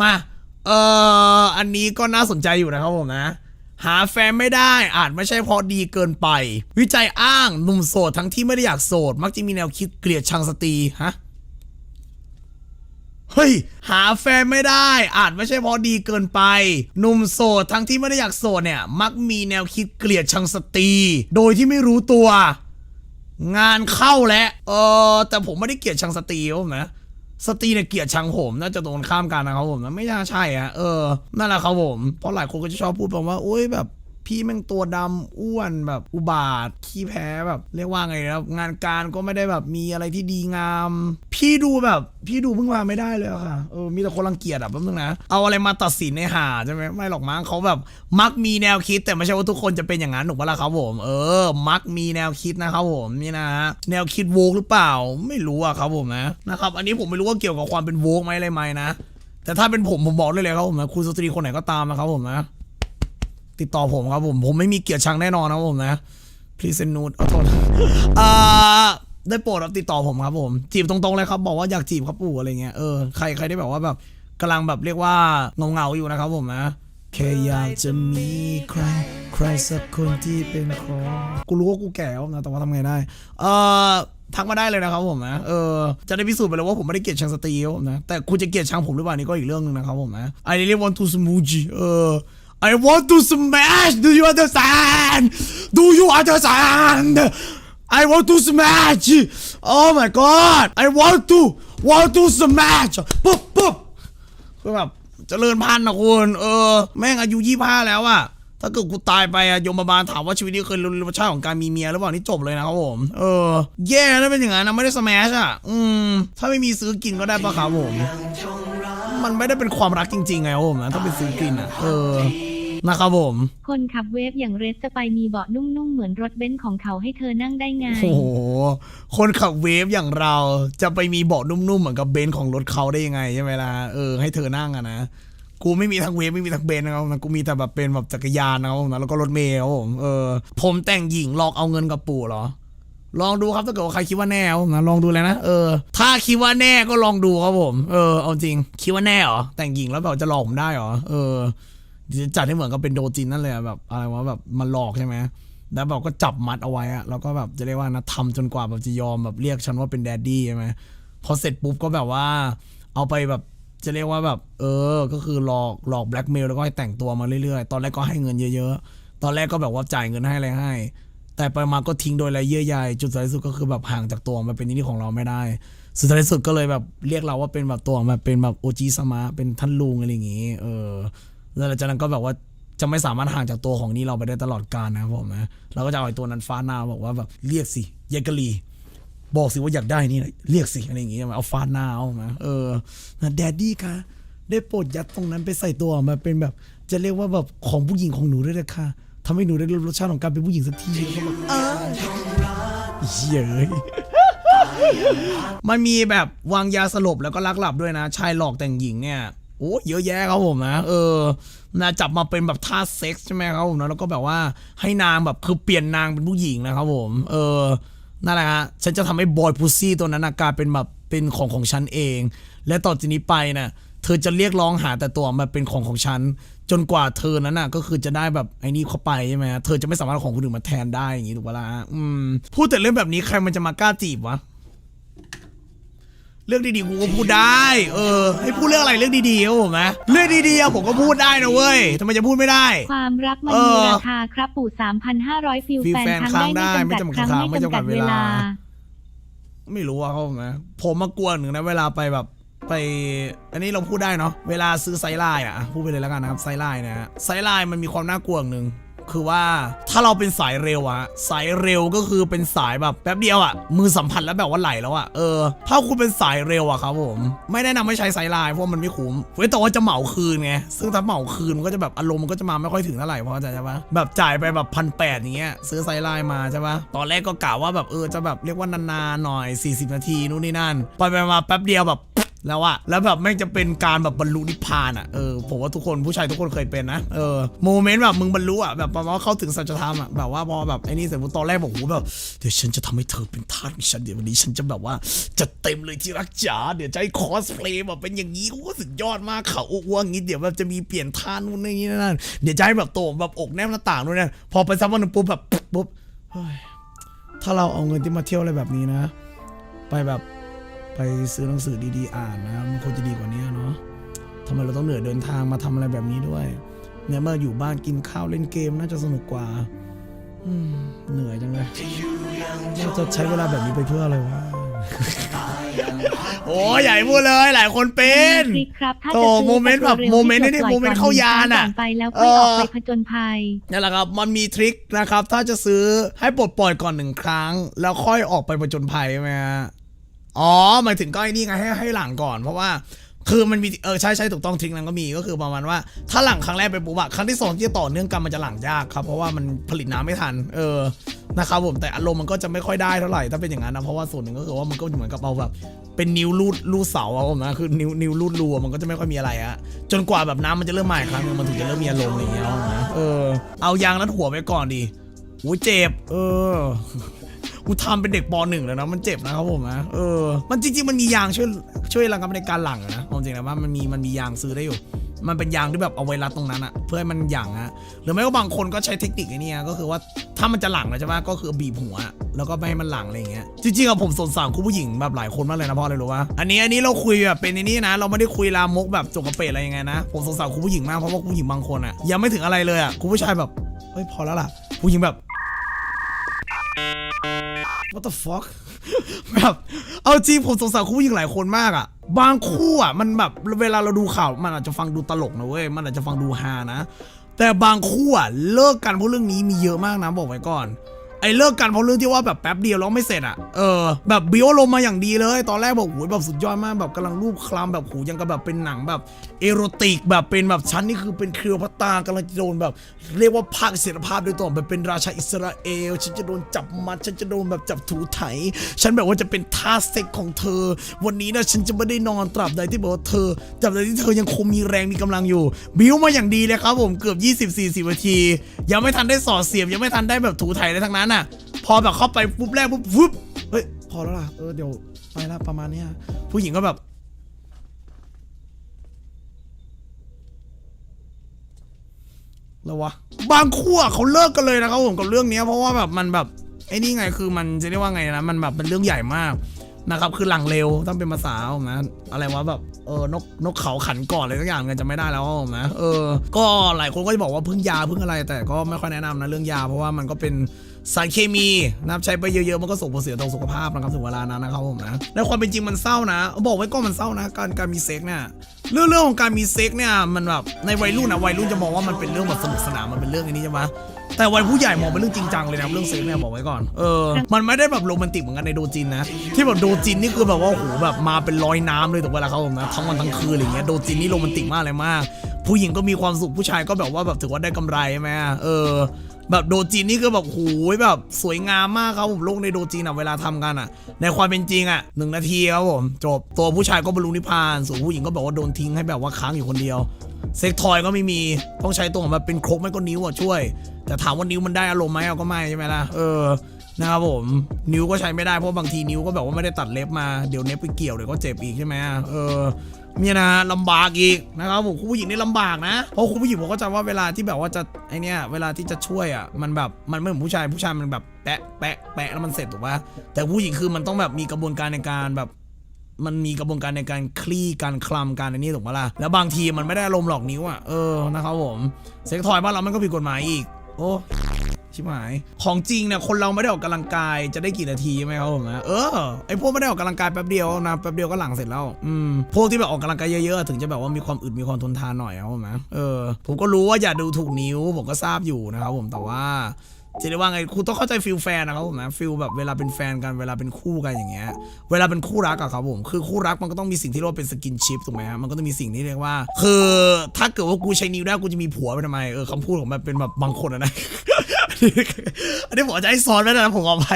มา เอ่อ อันนี้ก็น่าสนใจอยู่นะครับผมนะ หาแฟนไม่ได้อาจไม่ใช่เพราะดีเกินไป วิจัยอ้างหนุ่มโสดทั้งที่ไม่ได้อยากโสด มักจะมีแนวคิดเกลียดชังสตรีฮะเฮ้ยหาแฟนไม่ได้ อาจไม่ใช่เพราะดีเกินไปหนุ่มโสดทั้งที่ไม่ได้อยากโสดเนี่ย มักมีแนวคิดเกลียดชังสตรี โดยที่ไม่รู้ตัว งานเข้าแล้วเออแต่ผมไม่ได้เกลียดชังสตรีผมนะ สตรีเนี่ยเกลียดชังผมน่าจะโดนข้ามกันนะครับผมนะไม่น่าใช่อะเออนั่นแหละครับผมเพราะหลายคนก็จะชอบพูดแบบว่าโอ้ยแบบ พี่แม่งตัวดำอ้วนแบบอุบาทขี้แพ้แบบ เรียกว่าไงนะงานการก็ไม่ได้แบบมีอะไรที่ดีงาม พี่ดูแบบ พี่ดูเพิ่งมาไม่ได้เลยค่ะเออมีแต่คนรังเกียจอะแป๊บนึงนะเอาอะไรมาตัดสินในหาใช่ไหมไม่หรอกมั้งเขาแบบมักมีแนวคิด แต่ไม่ใช่ว่าทุกคนจะเป็นอย่างนั้นถูกปะล่ะครับผมเออ มักมีแนวคิดนะครับผมนี่นะฮะแนวคิดโวกหรือเปล่า ไม่รู้อะครับผมนะนะครับ อันนี้ผมไม่รู้ว่าเกี่ยวกับความเป็นโวกไหมอะไรไหมนะแต่ถ้าเป็นผมผมบอกได้เลยครับผมนะคุณสตรีคนไหนก็ตามนะครับผมนะ ติดต่อผมครับผม ผมไม่มีเกียรติชังแน่นอนนะครับผมนะ please send nude เอาโทษอ่าได้โปรดครับติดต่อผมครับผมจีบตรงๆเลยครับบอกว่าอยากจีบครับปู่อะไรเงี้ยเออใครใครที่แบบว่าแบบกำลังแบบเรียกว่าเงาเงาอยู่นะครับผมนะแค่อยากจะมีใคร ใครสักคนที่เป็นของกูรู้ว่ากูแก่แล้วนะแต่ว่าทำไงได้เอ่อทักมาได้เลยนะครับผมนะเออจะได้พิสูจน์ไปเลยว่าผมไม่ได้เกลียดชังสตรีครับผมนะแต่คุณจะเกลียดชังผมหรือเปล่านี่ก็อีกเรื่องหนึงนะครับผมนะ I really want to smooch เออ I want to smash do you understand do you understand I want to smash oh my god I want to want to smash ปุ๊บปุ๊บคือแบบเจริญพันธุ์นะคุณเออ แม่งอายุยี่ห้าแล้วอะถ้าเกิดกูตายไปอะโยมบาลถามว่าชีวิตนี้เคยรู้รสชาติของการมีเมียหรือเปล่านี่จบเลยนะครับผม เออ แย่ถ้าเป็นอย่างนั้นนะไม่ได้สแมชอะอืม ถ้าไม่มีซื้อกินก็ได้ปะครับผม มันไม่ได้เป็นความรักจริงๆไงครับผมนะถ้าเป็นซื้อกินอะเออ นะครับผม คนขับเวฟอย่างเรสจะไปมีเบาะนุ่มๆเหมือนรถเบนซ์ของเขาให้เธอนั่งได้ไง โอ้โห คนขับเวฟอย่างเราจะไปมีเบาะนุ่มๆเหมือนกับเบนซ์ของรถเขาได้ยังไงใช่ไหมล่ะ เออให้เธอนั่งอะนะ กูไม่มีทั้งเวฟไม่มีทั้งเบนซ์นะครับนะกูมีแต่แบบเป็นแบบจักรยานนะครับผมนะแล้วก็รถเมล์ครับผม เออ ผมแต่งหญิงหลอกเอาเงินกับปู่เหรอลองดูครับถ้าเกิดว่าใครคิดว่าแน่ครับผมนะลองดูเลยนะเออถ้าคิดว่าแน่ก็ลองดูครับผม เออเอาจริงคิดว่าแน่เหรอแต่งหญิงแล้วแบบจะหลอกผมได้เหรอเออ จัดให้เหมือนกับเป็นโดจินนั่นเลยอะแบบอะไรวะแบบมันหลอกใช่ไหมแล้วแบบก็จับมัดเอาไว้อะแล้วก็แบบจะเรียกว่านะทำจนกว่าแบบจะยอมแบบเรียกฉันว่าเป็นแดดดี้ใช่ไหมพอเสร็จปุ๊บก็แบบว่า เอาไปแบบจะเรียกว่าแบบ เออ ก็คือหลอกหลอกแบล็กเมลแล้วก็ให้แต่งตัวมาเรื่อยๆ ตอนแรกก็ให้เงินเยอะๆ ตอนแรกก็แบบว่าจ่ายเงินให้อะไรให้ แต่ไปมาก็ทิ้งโดยไรเยื่อใยจุดสุดท้ายสุดก็คือแบบห่างจากตัวมาเป็นที่ของเราไม่ได้ สุดท้ายสุดก็เลยแบบเรียกเราว่าเป็นแบบตัวมาเป็นแบบโอจีสมาเป็นท่านลุงอะไรอย่างงี้ เออ แล้วหลังจากนั้นก็แบบว่าจะไม่สามารถห่างจากตัวของนี่เราไปได้ตลอดกาลนะครับผมนะเราก็จะเอาไอ้ตัวนั้นฟ้าหน้าบอกว่าแบบเรียกสิยายกะลีบอกสิว่าอยากได้นี่เรียกสิอะไรอย่างงี้เอาฟ้าหน้าเอามาเออแดดดี้คะได้โปรดยัดตรงนั้นไปใส่ตัวมาเป็นแบบ จะเรียกว่าแบบของผู้หญิงของหนูด้วยนะค่ะทำให้หนูได้รสชาติของการเป็นผู้หญิงสักทีแล้วก็แบบอ้าวเย้ยมันมีแบบวางยาสลบแล้วก็ลักหลับด้วยนะ ชายหลอกแต่งหญิงเนี่ย เยอะแยะครับผมนะเออนะจับมาเป็นแบบท่าเซ็กซ์ใช่ไหมครับผมนะแล้วก็แบบว่าให้นางแบบคือเปลี่ยนนางเป็นผู้หญิงนะครับผม เออนั่นแหละฮะฉันจะทำให้บอยพุซี่ตัวนั้นกลายเป็นแบบเป็นของของฉันเอง และต่อจากนี้ไปนะเธอจะเรียกร้องหาแต่ตัวมาเป็นของของฉัน จนกว่าเธอนั้นน่ะ ก็คือจะได้แบบไอ้นี่เข้าไปใช่ไหมเธอจะไม่สามารถของคนอื่นมาแทนได้อย่างนี้ถูกปะล่ะอืมพูดแต่เรื่องแบบนี้ใครมันจะมากล้าจีบวะ เรื่องดีๆกูก็พูดได้ เออ ให้พูดเรื่องอะไรเรื่องดีๆครับผมนะเรื่องดีๆอะผมก็พูดได้นะเว้ยทำไมจะพูดไม่ได้ ความรักมันเอมีอราคาครับปู่3,500ฟิลฟิลแฟนแฟนครั้งได้ครั้งได้ไม่จำกัดไม่ครั้งจำกัดไม่จำกัดไม่จำกัดเวเวลาลา ไม่รู้อะเขาผมนะผมมากลัวหนึ่งนะเวลาไปแบบไป อันนี้เราพูดได้เนาะเวลาซื้อไซไลน์อะพูดไปเลยแล้วกันนะครับไซไลน์นะฮะไซไลน์มันมีความน่ากลัวอย่างหนึ่ง คือว่าถ้าเราเป็นสายเร็วอะสายเร็วก็คือเป็นสายแบบแป๊บเดียวอะมือสัมผัสแล้วแบบว่าไหลแล้วอะเออถ้าคุณเป็นสายเร็วอะครับผม ไม่แนะนำให้ใช้ไซไลน์เพราะมันไม่คุ้มเว้นแต่ว่าจะเหมาคืนไงซึ่งถ้าเหมาคืนมันก็จะแบบอารมณ์มันก็จะมาไม่ค่อยถึงเท่าไหร่เพราะใจใช่ปะแบบจ่ายไปแบบพันแปดอย่างเงี้ยซื้อไซไลน์มาใช่ปะตอนแรกก็กะว่าแบบเออจะแบบเรียกว่านานๆหน่อย 40 นาทีนู่นนี่นั่นไปไปมาแป๊บเดียวแบบ แล้วอะแล้วแบบแม่งจะเป็นการแบบบรรลุนิพพานอะเออผมว่าทุกคนผู้ชายทุกคนเคยเป็นนะเออโมเมนต์แบบมึงบรรลุอะแบบประมาณว่าเข้าถึงสัจธรรมอะแบบว่าพอแบบไอ้นี่เสร็จปุ๊บตอนแรกบอกโหแบบเดี๋ยวฉันจะทำให้เธอเป็นทาสของฉันเดี๋ยววันนี้ฉันจะแบบว่าจะเต็มเลยที่รักจ๋าเดี๋ยวจะให้คอสเพลย์แบบเป็นอย่างนี้โอ้สุดยอดมากเขาอ้วนๆอย่างนี้เดี๋ยวแบบจะมีเปลี่ยนท่านู่นนี่นั่นเดี๋ยวจะให้แบบโตแบบอกแนบหน้าต่างนู่นนี่พอไปสักวันนึงปุ๊บแบบปุ๊บเฮ้ยถ้าเราเอาเงินที่มาเที่ยวอะไรแบบนี้นะ ไปแบบ ไปซื้อหนังสือดีๆ อ่านนะมันควรจะดีกว่านี้เนาะทำไมเราต้องเหนื่อยเดินทางมาทำอะไรแบบนี้ด้วย เนี่ยเมื่ออยู่บ้านกินข้าวเล่นเกมน่าจะสนุกกว่าอืมเหนื่อยจังเลยเราจะใช้เวลาแบบนี้ไปเพื่ออะไรวะโอ้ยใหญ่พูดเลยหลายคนเป็นทริคครับถ้าโอ้จะซื้อโมเมนต์แบบร็วๆโมเมนต์ให้นี่จบโมเมนต์ก่เข้ายานอะก่ไปแล้วค่อยออกเออไปผจญภัยนั่นแหละครับมันมีทริคนะครับ ถ้าจะซื้อให้ปลดปล่อยก่อนหนึ่งครั้ง แล้วค่อยออกไปประจนภัยใช่ไหมฮะ อ๋อหมายถึงก็ไอ้นี่ไงให้ให้หลังก่อนเพราะว่าคือมันมีเออใช่ใช่ถูกต้องทริคนั้นก็มีก็คือประมาณว่าถ้าหลังครั้งแรกไปปุ๊บอะครั้งที่สองที่ต่อเนื่องกันมันจะหลังยากครับเพราะว่ามันผลิตน้ำไม่ทัน เออนะครับผมแต่อารมณ์มันก็จะไม่ค่อยได้เท่าไหร่ถ้าเป็นอย่างนั้นนะเพราะว่าส่วนหนึ่งก็คือว่ามันก็เหมือนกับเอาแบบ เป็นนิ้วรูดรูดเสาเอาผมนะคือนิ้วนิ้วรูดรูมันก็จะไม่ค่อยมีอะไรอะจนกว่าแบบน้ำมันจะเริ่มมาอีกครั้งนึงมันถึงจะเริ่มมีอารมณ์อะไรอย่างเงี้ยนะเออเอายางรัดหัวไปก่อนดิโอ้เจ็บ เออ กูทำเป็นเด็กปหนึ่งแล้วนะมันเจ็บนะครับผมนะเออมันจริงๆมันมียางช่วยช่วยระงับในการหลังนะความจริงแล้วว่ามันมีมันมียางซื้อได้อยู่ มันเป็นยางที่แบบเอาไว้รัดตรงนั้นอะเพื่อให้มันหยั่งอะหรือไม่ก็บางคนก็ใช้เทคนิคไอ้นี่ก็คือว่าถ้ามันจะหลังแล้วใช่ไหมก็คือบีบหัวแล้วก็ไม่ให้มันหลังอะไรอย่างเงี้ยจริงๆอะผมสงสารคุณผู้หญิงแบบหลายคนมากเลยนะพราะอะไรรู้ปะอันนี้อันนี้เราคุยแบบเป็นไอ้นี่นะ เราไม่ได้คุยลามกแบบจกกระเปดอะไรยังไงนะผมสงสารคุณผู้หญิงมากเพราะว่าคุณผู้หญิงบางคนอะยังไม่ถึงอะไรเลยอะคุณผู้ชายแบบเฮ้ยพอแล้วล่ะผู้หญิงแบบ what the fuck แบบเอาจริงผมสงสารคู่หญิงหลายคนมากอะบางคู่อะมันแบบเวลาเราดูข่าวมันอาจจะฟังดูตลกนะเว้ย มันอาจจะฟังดูฮานะ แต่บางคู่อะเลิกกันเพราะเรื่องนี้มีเยอะมากนะบอกไว้ก่อน ไอ้เลิกกันเพราะเรื่องที่ว่าแบบแป๊บเดียวแล้วไม่เสร็จอะเออแบบบิวลมมาอย่างดีเลย ตอนแรกบอกโอ้ยแบบสุดยอดมากแบบกำลังรูปคลำแบบหูยังกับแบบเป็นหนังแบบเอโรติกแบบเป็นแบบฉันนี่คือเป็นเคลียวพัตตากำลังจะโดนแบบ เรียกว่าภาคเสรีภาพโดยตรงแบบเป็นราชาอิสราเอล ฉันจะโดนจับมัดฉันจะโดนแบบจับถูไถ ฉันแบบว่าจะเป็นท่าสเซ็กของเธอ วันนี้นะฉันจะไม่ได้นอนตราบใดที่บอกว่าเธอตราบใดที่เธอยังคงมีแรงมีกำลังอยู่ บิวมาอย่างดีเลยครับผมเกือบ 20-40นาที ยังไม่ทันได้สอดเสียบยังไม่ทันได้แบบถูไถอะไรทั้งนั้น่ะ พอแบบเข้าไปปุ๊บแรกปุ๊บฟึบเฮ้ยพอแล้วล่ะเออเดี๋ยวไปละประมาณเนี้ยผู้หญิงก็แบบ แล้ววะบางคู่อะเขาเลิกกันเลยนะครับผมกับเรื่องเนี้ยเพราะว่าแบบมันแบบไอ้นี่ไงคือมันจะเรียกว่าไงนะมันแบบเป็นเรื่องใหญ่มากนะครับคือหลังเร็วต้องเป็นภาษาผมนะอะไรวะแบบเออนกนกเขาขันก่อนอะไรสักอย่างกันจะไม่ได้แล้วผมนะเออ ก็หลายคนก็จะบอกว่าพึ่งยาพึ่งอะไร แต่ก็ไม่ค่อยแนะนำนะเรื่องยาเพราะว่ามันก็เป็น สารเคมีนะครับใช้ไปเยอะๆมันก็ส่งผลเสียต่อสุขภาพนะครับถึงเวลานั้นนะครับผมนะในความเป็นจริงมันเศร้านะ บอกไว้ก่อนมันเศร้านะ การการมีเซ็กเนี่ยเรื่องเรื่องของการมีเซ็กเนี่ยมันแบบในวัยรุ่นนะวัยรุ่นจะมองว่ามันเป็นเรื่องแบบสนุกสนานมันเป็นเรื่องอันนี้ใช่ไหมแต่วัยผู้ใหญ่มองเป็นเรื่องจริงจังเลยนะเรื่องเซ็กเนี่ยบอกไว้ก่อนเออมันไม่ได้แบบโรแมนติกเหมือนกันในโดจินนะ ที่แบบโดจินนี่คือแบบว่าโอ้โหแบบมาเป็นร้อยน้ำเลยถูกเวลาเขาผมนะทั้งวันทั้งคืนอะไรเงี้ยโดจินนี่โรแมนติกมากเลยมาก ผู้หญิงก็มีความสุขผู้ชายก็แบบว่าแบบถือว่าได้กำไรใช่ไหมเออ แบบโดจินนี่คือแบบโหยแบบสวยงามมากครับผมโลกในโดจินอะเวลาทำกันอะ ในความเป็นจริงอะหนึ่งนาทีครับผมจบตัวผู้ชายก็บรรลุนิพพานส่วนผู้หญิงก็แบบว่าโดนทิ้งให้แบบว่าค้างอยู่คนเดียวเซ็กทอยก็ไม่มีต้องใช้ตัวของแบบเป็นครกไม่ก็นิ้วอะช่วย แต่ถามว่านิ้วมันได้อารมณ์ไหมเอาก็ไม่ใช่ไหมล่ะเออนะครับผมนิ้วก็ใช้ไม่ได้เพราะบางทีนิ้วก็แบบว่าไม่ได้ตัดเล็บมาเดี๋ยวเน็บไปเกี่ยวเดี๋ยวก็เจ็บอีกใช่ไหมเออ เนี่ยนะลำบากอีกนะครับผมคุณผู้หญิงนี่ลำบากนะ เพราะคุณผู้หญิงผมก็จะว่าเวลาที่แบบว่าจะไอเนี้ยเวลาที่จะช่วยอะมันแบบมันไม่เหมือนผู้ชายผู้ชายมันแบบแปะแปะแปะแล้วมันเสร็จถูกปะแต่ผู้หญิงคือมันต้องแบบมีกระบวนการในการแบบมันมีกระบวนการในการคลี่การคลำการอันนี้ถูกปะล่ะ แล้วบางทีมันไม่ได้อารมณ์หลอกนิ้วอะ เออ นะครับผม เซ็กทอยบ้านเรามันก็ผิดกฎหมายอีก โอ้ ชิบหาย ของจริงเนี่ยคนเราไม่ได้ออกกำลังกายจะได้กี่นาทีใช่ไหมครับผมนะเออไอพวกไม่ได้ออกกำลังกายแป๊บเดียวนะแป๊บเดียวก็หลังเสร็จแล้วอืมพวกที่แบบออกกำลังกายเยอะๆถึงจะแบบว่ามีความอึดมีความทนทานหน่อยครับผมนะเออผมก็รู้ว่าอย่าดูถูกนิ้วผมก็ทราบอยู่นะครับผมแต่ว่าจะได้ว่าไงคุณต้องเข้าใจฟิลแฟนนะครับผมนะฟิลแบบเวลาเป็นแฟนกันเวลาเป็นคู่กันอย่างเงี้ยเวลาเป็นคู่รักอะครับผมคือคู่รักมันก็ต้องมีสิ่งที่เรียกว่าเป็นสกินชิพถูกไหมฮะมันก็ต้องมีสิ่งที่เรียกว่า คือถ้าเกิดว่ากูใช้นิ้วได้กูจะมีผัวไปทำไมเออคำพูดของมันเป็นแบบบางคนอะ นะอันนี้ผมจะให้ซ้อนไว้นะผมเอาไป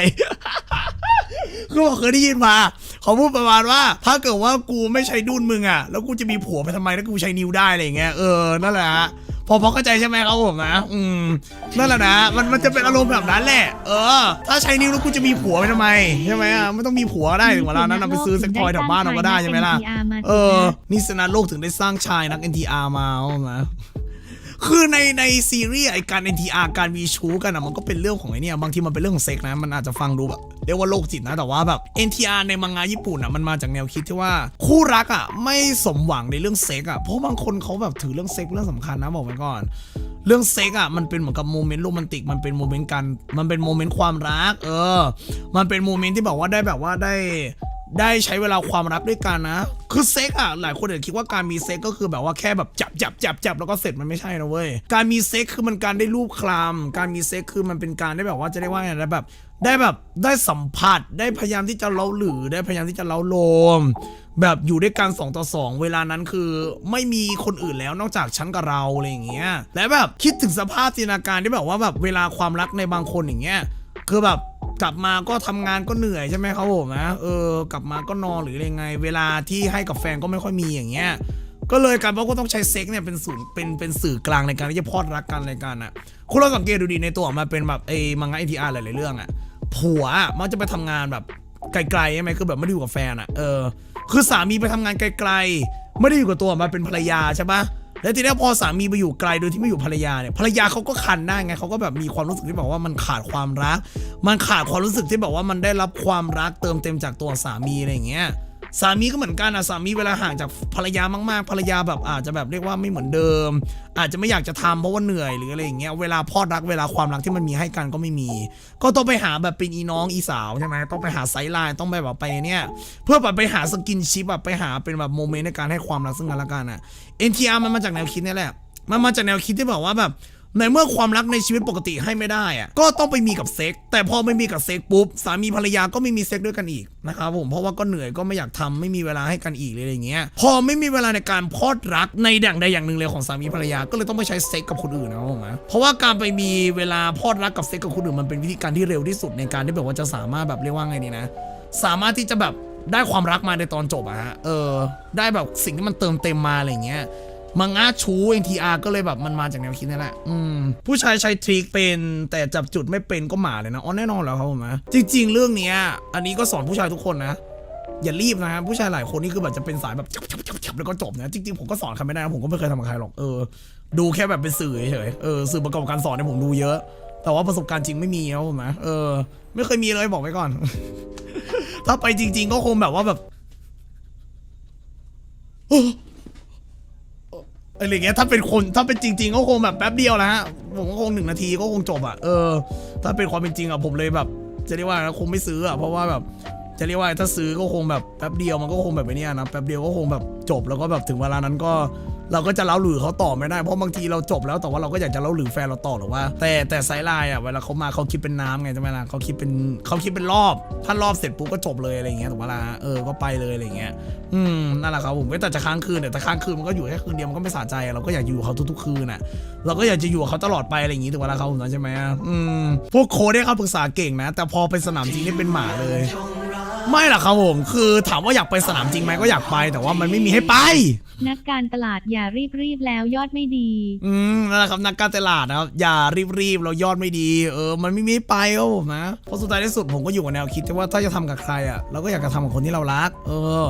คือผมเคยได้ยินมาเขาพูดประมาณว่า ถ้าเกิดว่ากูไม่ใช้ดุนมึงอะ แล้วกูจะมีผัวไปทำไมถ้ากูใช้นิ้วได้อะไรอย่างเงี้ยเออนั่นแหละฮะพอพอเข้าใจใช่ไหมครับผมนะ อืม นั่นแหละนะ มันมันจะเป็นอารมณ์แบบนั้นแหละ เออ ถ้าใช้นิ้วแล้วกูจะมีผัวไปทำไมใช่ไหมอะไม่ต้องมีผัวก็ได้ถึงเวลานั้นเอาไปซื้อเซ็กทอยแถวบ้านเราก็ได้ใช่ไหมล่ะ เออ นี่สนาโลกถึงได้สร้างชายนัก NTR มาเอามา คือในในซีรีส์ไอการ NTR การมีชู้กันอะมันก็เป็นเรื่องของไอเนี่ยบางทีมันเป็นเรื่องของเซ็กนะมันอาจจะฟังดูแบบเรียกว่าโรคจิตนะแต่ว่าแบบ NTR ในมังงะญี่ปุ่นอะมันมาจากแนวคิดที่ว่าคู่รักอะไม่สมหวังในเรื่องเซ็กอะเพราะบางคนเขาแบบถือเรื่องเซ็กเป็นเรื่องสำคัญนะบอกไว้ก่อน เรื่องเซ็กอะมันเป็นเหมือนกับโมเมนต์โรแมนติกมันเป็นโมเมนต์กันมันเป็นโมเมนต์ความรัก เออ มันเป็นโมเมนต์ที่แบบว่าได้แบบว่าได้ ได้ใช้เวลาความรักด้วยกันนะ คือเซ็กอะหลายคนอาจจะคิดว่าการมีเซ็กก็คือแบบว่าแค่แบบจับจับจับจับแล้วก็เสร็จมันไม่ใช่นะเว้ย การมีเซ็กคือมันการได้รูปคลำการมีเซ็กคือมันเป็นการได้แบบว่าจะได้ว่าไงนะแบบ ได้แบบได้สัมผัสได้พยายามที่จะเล้าหรือได้พยายามที่จะเล้าโลม แบบอยู่ด้วยกัน2ต่อ 2 เวลานั้นคือไม่มีคนอื่นแล้วนอกจากฉันกับเราอะไรอย่างเงี้ยและแบบคิดถึงสภาพจินตนาการที่แบบว่าแบบเวลาความรักในบางคนอย่างเงี้ยคือแบบ กลับมาก็ทำงานก็เหนื่อยใช่ไหมครับผมนะเออกลับมาก็นอนหรืออะไรไง เวลาที่ให้กับแฟนก็ไม่ค่อยมีอย่างเงี้ยก็เลยกลารว่าต้องใช้เซ็กเนี่ยเป็นศูนย์เป็นเป็นสื่อกลางในการที่จะพอดรักกันอะไรกันอะคุณเราสังเกตดูดีในตัวออกมาเป็นแบบไอ้มังงะไอทีอาร์หลายๆเรื่องอะผัวมักจะไปทำงานแบบไกลๆใช่ไหมคือแบบไม่ได้อยู่กับแฟนอะเออคือสามีไปทำงานไกลๆ ไม่ได้อยู่กับตัวมาเป็นภรรยาใช่ปะ แล้วทีนี้พอสามีไปอยู่ไกลโดยที่ไม่อยู่ภรรยาเนี่ยภรรยาเขาก็คันได้ไงเขาก็แบบมีความรู้สึกที่แบบว่ามันขาดความรัก มันขาดความรู้สึกที่แบบว่ามันได้รับความรักเติมเต็มจากตัวสามีอะไรอย่างเงี้ย สามีก็เหมือนกันนะสามีเวลาห่างจากภรรยามากๆ ภรรยาแบบอาจจะแบบเรียกว่าไม่เหมือนเดิม อาจจะไม่อยากจะทำเพราะว่าเหนื่อยหรืออะไรอย่างเงี้ยเวลาพอดรักเวลาความรักที่มันมีให้กันก็ไม่มี ก็ต้องไปหาแบบเป็นอีน้องอีสาวใช่ไหมต้องไปหาไซส์ไลน์ต้องไปแบบไปเนี่ยเพื่อแบบไปหาสกินชิปแบบไปหาเป็นแบบโมเมนต์ในการให้ความรักซึ่งกันและกันอะ NTR มันมาจากแนวคิดนี่แหละมันมาจากแนวคิดที่แบบว่าแบบ ในเมื่อความรักในชีวิตปกติให้ไม่ได้อะก็ต้องไปมีกับเซ็ก แต่พอไม่มีกับเซ็กปุ๊บสามีภรรยาก็ไม่มีเซ็กด้วยกันอีกนะครับผมเพราะว่าก็เหนื่อยก็ไม่อยากทำไม่มีเวลาให้กันอีกเลยอย่างเงี้ยพอไม่มีเวลาในการพอดรักในอย่งใดอย่างหนึ่งเลยของสามีภรรยาก็เลยต้องไปใช้เซ็กกับคนอื่นนะผมนะเพราะว่าการไปมีเวลาพอดรักกับเซ็กกับคนอื่นมันเป็นวิธีการที่เร็วที่สุดในการที่แบบว่าจะสามารถแบบเรียกว่าไงดีนะ สามารถที่จะแบบได้ความรักมาในตอนจบอะฮะเออ ได้แบบสิ่งที่มันเติมเต็มมาอะไรเงี้ย มังงะชู NTR ก็เลยแบบมันมาจากแนวคิดนี่แหละ อืม ผู้ชายใช้ทริคเป็นแต่จับจุดไม่เป็นก็หมาเลยนะ อ๋อแน่นอนแล้วครับผมนะ จริง ๆ เรื่องนี้อันนี้ก็สอนผู้ชายทุกคนนะ อย่ารีบนะฮะผู้ชายหลายคนนี่คือแบบจะเป็นสายแบบจับจับจับจับแล้วก็จบนะ จริง ๆ ผมก็สอนใครไม่ได้นะผมก็ไม่เคยทำกับใครหรอก เออ ดูแค่แบบเป็นสื่อเฉยเออ สื่อประกอบการสอนเนี่ยผมดูเยอะ แต่ว่าประสบการณ์จริงไม่มีครับผมนะ เออ ไม่เคยมีเลยบอกไว้ก่อน ถ้าไปจริง ๆ ก็คงแบบว่าแบบ อะไรเงี้ยถ้าเป็นคนถ้าเป็นจริง ๆ ก็คงแบบแป๊บเดียวนะฮะผมก็คงหนึ่งนาทีก็คงจบอะเออ ถ้าเป็นความเป็นจริงอะผมเลยแบบ จะเรียกว่าคงไม่ซื้ออะเพราะว่าแบบจะเรียกว่าถ้าซื้อก็คงแบบแป๊บเดียวมันก็คงแบบไอ้เนี้ยนะแป๊บเดียวก็คงแบบจบแล้วก็แบบถึงเวลานั้นก็ เราก็จะเล้าหรือเขาต่อไม่ได้เพราะบางทีเราจบแล้วแต่ว่าเราก็อยากจะเล้าหรือแฟนเราต่อหรือว่า แต่แต่ไซส์ไลน์อะเวลาเขามาเขาคิดเป็นน้ำไงใช่ไหมล่ะเขาคิดเป็นเขาคิดเป็นรอบ ถ้ารอบเสร็จปุ๊บก็จบเลยอะไรเงี้ยถูกปะล่ะเออก็ไปเลยอะไรเงี้ยอืมนั่นแหละครับผมแต่จะค้างคืนเนี่ยแต่ค้างคืนมันก็อยู่แค่คืนเดียวมันก็ไม่สะใจเราก็อยากอยู่เขาทุกๆคืนน่ะเราก็อยากจะอยู่กับเขาตลอดไปอะไรอย่างงี้ถูกปะล่ะครับผมนะใช่ไหมอะอืมพวกโค้ดเนี่ยเขาปรึกษาเก่งนะ แต่พอไปสนามจริงนี่เป็นหมาเลย ไม่หรอกครับผมคือถามว่าอยากไปสนามจริงไหมก็อยากไป แต่ว่ามันไม่มีให้ไป นักการตลาดอย่ารีบรีบๆแล้วยอดไม่ดี อืมนั่นแหละครับนักการตลาดนะครับ อย่ารีบๆเรายอดไม่ดี เออ มันไม่มีให้ไปครับผมนะเพราะสุดท้ายที่สุดผมก็อยู่กับแนวคิดที่ว่าถ้าจะทำกับใครอะเราก็อยากจะทำกับคนที่เรารัก เออ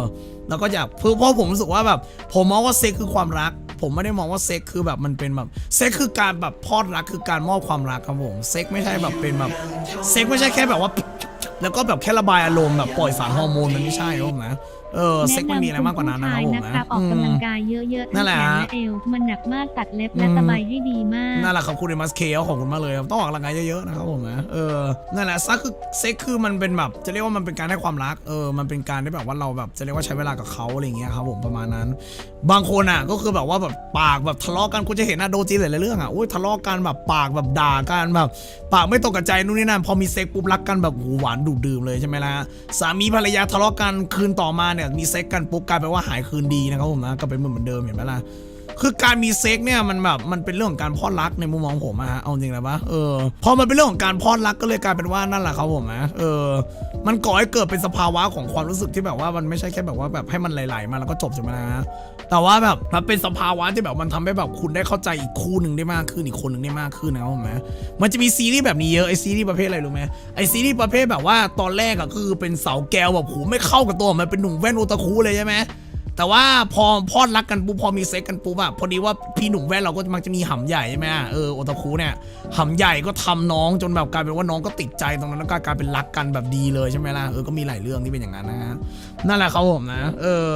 แล้วก็อยากเพราะเพราะผมรู้สึกว่าแบบ ผมมองว่าเซ็กคือความรัก ผมไม่ได้มองว่าเซ็กคือแบบมันเป็นแบบเซ็กคือการแบบพอดรักคือการมอบความรักครับผมเซ็กไม่ใช่แบบเป็นแบบเซ็กไม่ใช่แค่แบบว่า แล้วก็แบบแค่ระบายอารมณ์แบบปล่อยสารฮอร์โมนมันไม่ใช่ครับผมนะ เออเซ็กมันมีอะไรมากกว่านั้นนะครับผมแนะนำคุณผู้ชายนะนะครับออกกำลังกายเยอะๆนั่ทั้นงแหละแขนฮะและเอวมันหนักมากตัดเล็บและอืมสบายให้ดีมากนั่นแหละครับคุณเอมัสเคขอบคุณมากเลยครับต้องออกกำลังกายเยอะๆนะครับผมนะเออนั่นแหละซักคือเซ็กคือมันเป็นแบบจะเรียกว่ามันเป็นการให้ความรักเออมันเป็นการที่แบบว่าเราแบบจะเรียกว่าใช้เวลากับเขาอะไรอย่างเงี้ยครับผมประมาณนั้น บางคนอะก็คือแบบว่าแบบปากแบบทะเลาะกันคุณจะเห็นนะโดจีหลายๆเรื่องอะอุ้ยทะเลาะกันแบบปากแบบด่ากันแบบปากไม่ตรงกับใจนู่นนี่นั่นพอมีเซ็กปุ๊บรักกันแบบหูหวานดูดดื่มเลยใช่ไหมล่ะสามีภรรยาทะเลาะกันคืนต่อมาเนี่ยมีเซ็กกันปุ๊บกลายเป็นว่าหายคืนดีนะครับผมนะก็เป็นเหมือนเดิมเห็นไหมล่ะ คือการมีเซ็กเนี่ยมันแบบมันเป็นเรื่องของการพอดรักในมุมมองผมอะฮะเอาจริงนะปะเออพอมันเป็นเรื่องของการพอดรักก็เลยกลายเป็นว่านั่นแหละครับผมนะเออ มันก่อให้เกิดเป็นสภาวะของความรู้สึกที่แบบว่ามันไม่ใช่แค่แบบว่าแบบให้มันไหลๆมาแล้วก็จบใช่ไหมนะแต่ว่าแบบมันเป็นสภาวะที่แบบมันทำให้แบบคุณได้เข้าใจอีกคู่หนึ่งได้มากขึ้นอีกคนหนึ่งได้มากขึ้นนะครับผมนะมันจะมีซีรีส์แบบนี้เยอะไอซีรีส์ประเภทอะไรรู้ไหมไอซีรีส์ประเภทแบบว่าตอนแรกอะคือเป็นเสาแก้วแบบโหไม่เข้ากับตัวมันเป็นหนุ่มแว่นโอตาคุเลยใช่ไหม แต่ว่าพอพอดรักกันปุ๊บพอมีเซ็กกันปุ๊บอะพอดีว่าพี่หนุ่มแว่นเราก็มักจะมีหำใหญ่ใช่ไหมเออโอตาคุเนี่ยหำใหญ่ก็ทำน้องจนแบบกลายเป็นว่าน้องก็ติดใจตรงนั้นแล้วก็กลายเป็นรักกันแบบดีเลยใช่ไหมล่ะเออก็มีหลายเรื่องที่เป็นอย่างนั้นนะฮะนั่นแหละครับผมนะ เออ